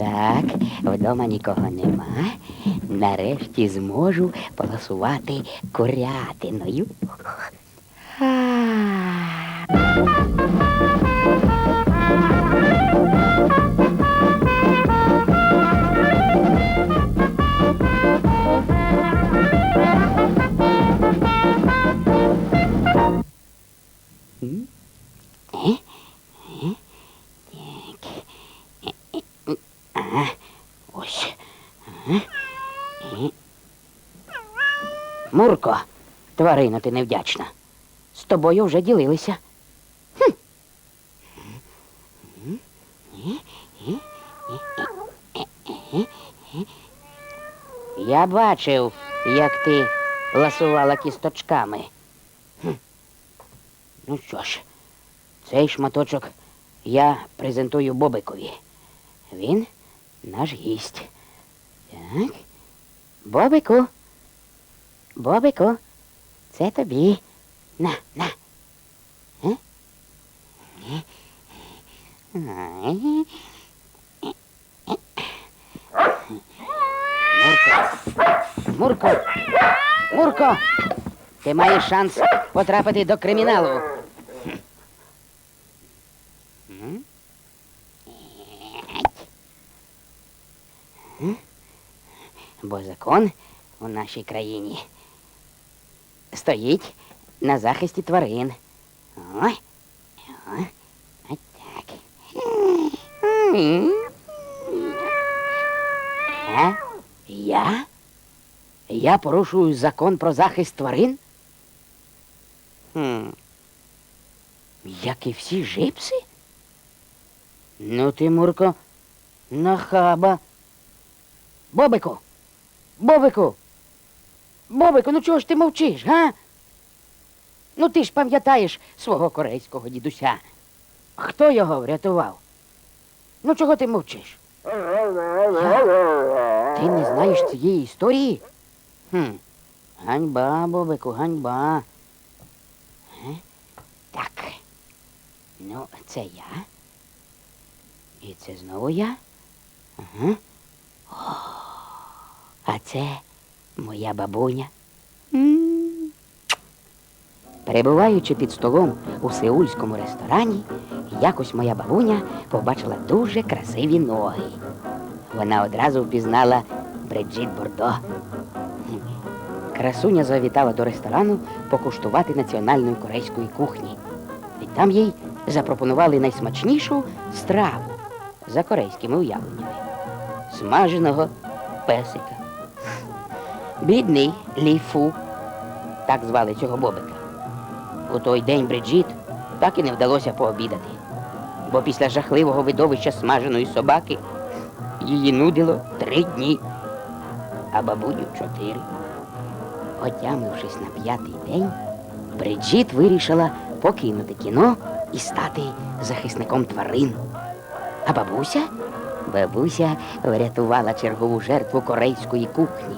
Так, вдома нікого нема. Нарешті зможу полосувати курятиною. Мурко, тварина ти невдячна. З тобою вже ділилися. Я бачив, як ти ласувала кісточками. Ну що ж, цей шматочок я презентую Бобикові. Він наш гість. Так. Бобику. Бобику, це тобі. На, на. Е? Е? Мурко. Мурко. Мурко. Ти маєш шанс потрапити до криміналу. Закон у нашій країні стоїть на захисті тварин. Ой. Ой. Ось так. А? Я? Я порушую закон про захист тварин? Хм. Як і всі жипси? Ну ти, Мурко, нахаба. Бобику! Бобику! Бобику, ну чого ж ти мовчиш, га? Ну ти ж пам'ятаєш свого корейського дідуся. Хто його врятував? Ну чого ти мовчиш? Ти не знаєш цієї історії? Хм. Ганьба, Бобику, ганьба. Е? Так. Ну, це я. І це знову я. Ага. А це моя бабуня. М. Перебуваючи під столом у сеульському ресторані, якось моя бабуня побачила дуже красиві ноги. Вона одразу впізнала Бриджит Бордо. Красуня завітала до ресторану покуштувати національної корейської кухні. І там їй запропонували найсмачнішу страву за корейськими уявленнями смаженого песика. Бідний Ліфу, так звали цього бобика. У той день Бриджит так і не вдалося пообідати, бо після жахливого видовища смаженої собаки її нудило три дні, а бабуню чотири. Отямившись на п'ятий день, Бриджит вирішила покинути кіно і стати захисником тварин. А бабуся? Бабуся врятувала чергову жертву корейської кухні,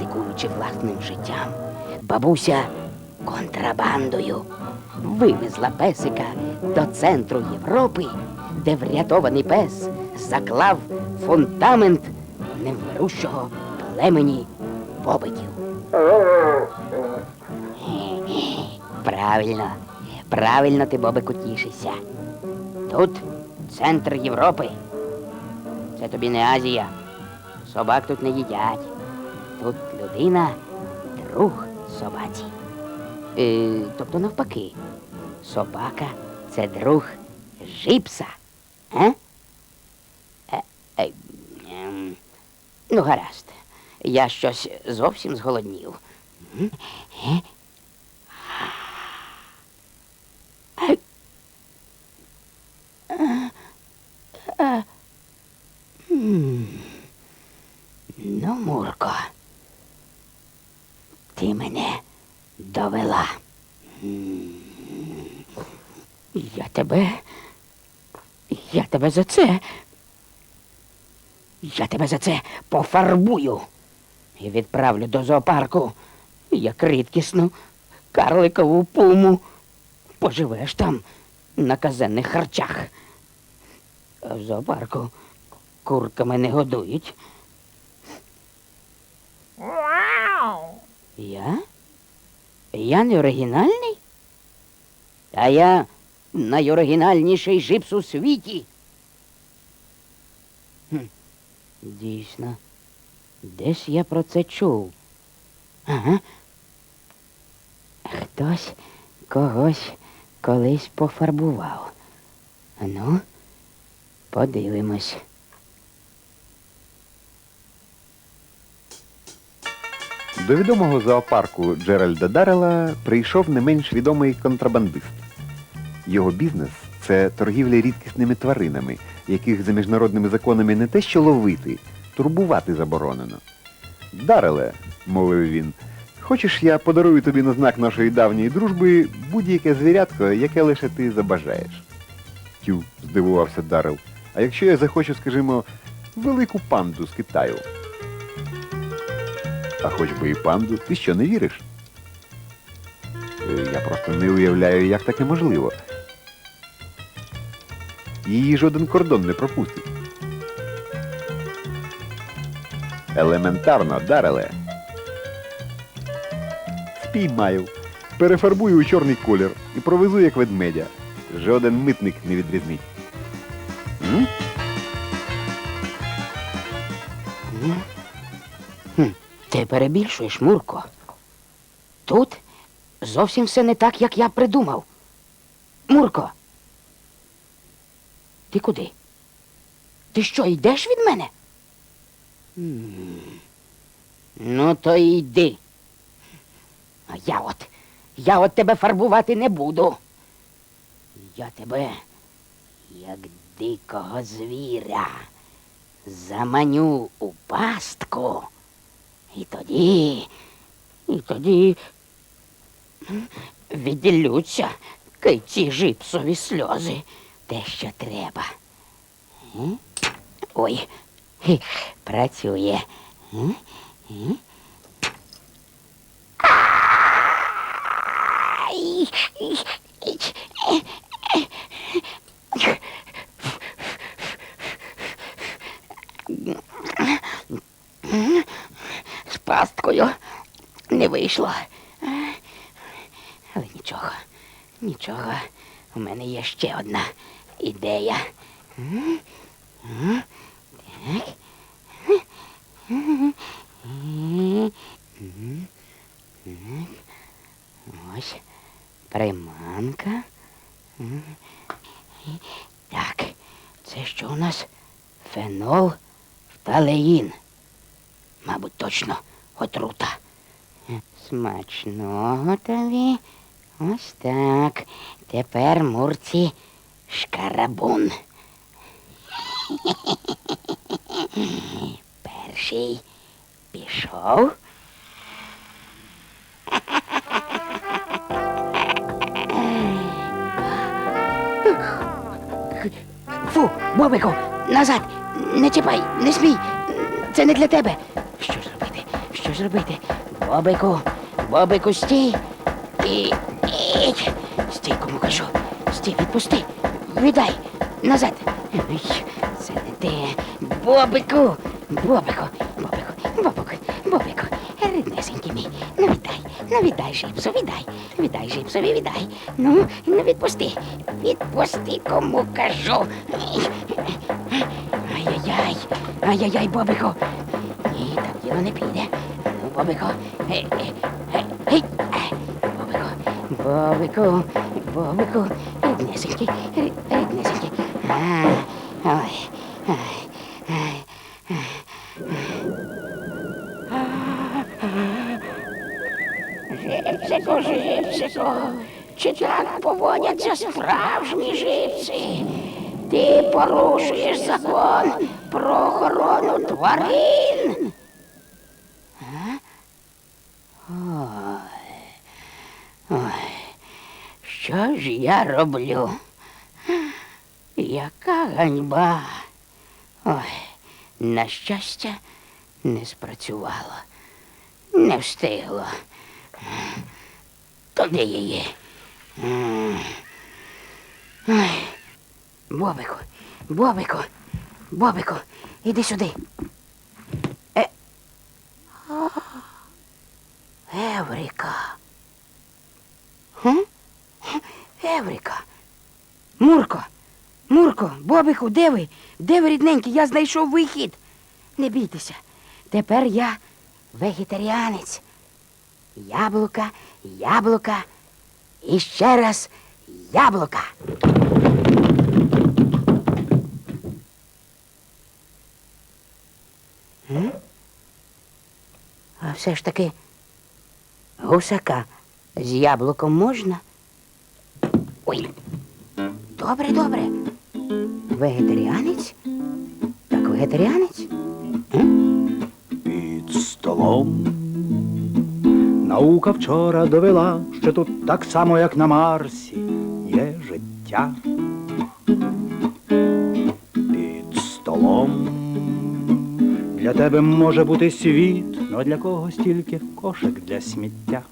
ризикуючи власним життям. Бабуся контрабандою вивезла песика до центру Європи, де врятований пес заклав фундамент невмирущого племені бобиків. Правильно, правильно ти, Бобику, тішишся. Тут центр Європи. Це тобі не Азія. Собак тут не їдять. Людина друг собаці. Е, тобто навпаки, собака це друг жипса. Е? Е, е, е, ну, гаразд. Я щось зовсім зголоднів. Е? Ти мене довела. Я тебе. Я тебе за це. Я тебе за це пофарбую і відправлю до зоопарку як рідкісну карликову пуму. Поживеш там на казенних харчах. А в зоопарку курками не годують. Я? Я не оригінальний? А я найоригінальніший жипс у світі. Хм, дійсно, десь я про це чув. Ага. Хтось когось колись пофарбував. Ну, подивимось. До відомого зоопарку Джеральда Даррела прийшов не менш відомий контрабандист. Його бізнес це торгівля рідкісними тваринами, яких за міжнародними законами не те що ловити, турбувати заборонено. Дареле, мовив він, хочеш я подарую тобі на знак нашої давньої дружби будь-яке звірятко, яке лише ти забажаєш. Тю, здивувався Дарел. А якщо я захочу, скажімо, велику панду з Китаю? А хоч би і панду, ти що не віриш? Е, Я просто не уявляю, як таке можливо. Її жоден кордон не пропустить. Елементарно, Дареле. Спіймаю, перефарбую у чорний колір і провезу як ведмедя. Жоден митник не відрізнить. М? Хм, Ти перебільшуєш, Мурко. Тут зовсім все не так, як я придумав. Мурко. Ти куди? Ти що, йдеш від мене? Ну, то йди. А я от, я от тебе фарбувати не буду. Я тебе, як дикого звіря, заманю у пастку. І тоді, і тоді відділються ці жипсові сльози. Те, що треба. Ой, працює. М? Пасткою не вийшло. Але нічого, нічого. У мене є ще одна ідея. Так. Ось приманка. Так, це що у нас? Фенол фталеїн. Мабуть, точно отрута. Смачного тобі. Ось так. Тепер мурці шкарабун. Перший пішов. Фу, Бобику, назад! Не чіпай, не смій! Це не для тебе. Що ж робити? Бобику, Бобику, стій! І. і... Стій, кому кажу. Стій, відпусти. Віддай. Назад. Це не те. Бобику. Бобику. Бобику. Бобику. Бобику. Ріднесенький мій. Ну віддай. Ну віддай жипсу, віддай. Віддай жипсові, віддай. Ну, ну відпусти. Відпусти, кому кажу. Ай-яй-яй. Ай-яй-яй, Бобику. Ні, так діло не піде. Бобику. Гей, гей, гей, Бобику. Бобику. Бобику. Ріднесенький. Ріднесенький. Ой. Живцику, живцику, чи так поводяться справжні живці? Ти порушуєш закон про охорону тварин. Що ж я роблю? Яка ганьба? Ой, на щастя, не спрацювало, не встигло. Туди її. Ой, Бобику, Бобику, Бобику, іди сюди. Е... Мурко, Мурко, Бобику, де ви? Де ви, рідненький? Я знайшов вихід. Не бійтеся. Тепер я вегетаріанець. Яблука, яблука і ще раз яблука. А все ж таки гусака з яблуком можна? Ой. Добре, добре. Вегетаріанець? Так вегетаріанець? Під столом. Наука вчора довела, що тут так само, як на Марсі, є життя. Під столом для тебе може бути світ, но для когось тільки кошик для сміття.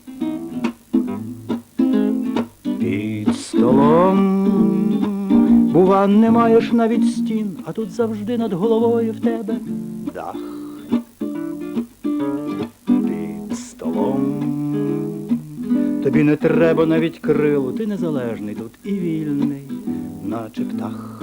Під столом бува, не маєш навіть стін, а тут завжди над головою в тебе дах під столом. Тобі не треба навіть крилу, ти незалежний тут і вільний, наче птах.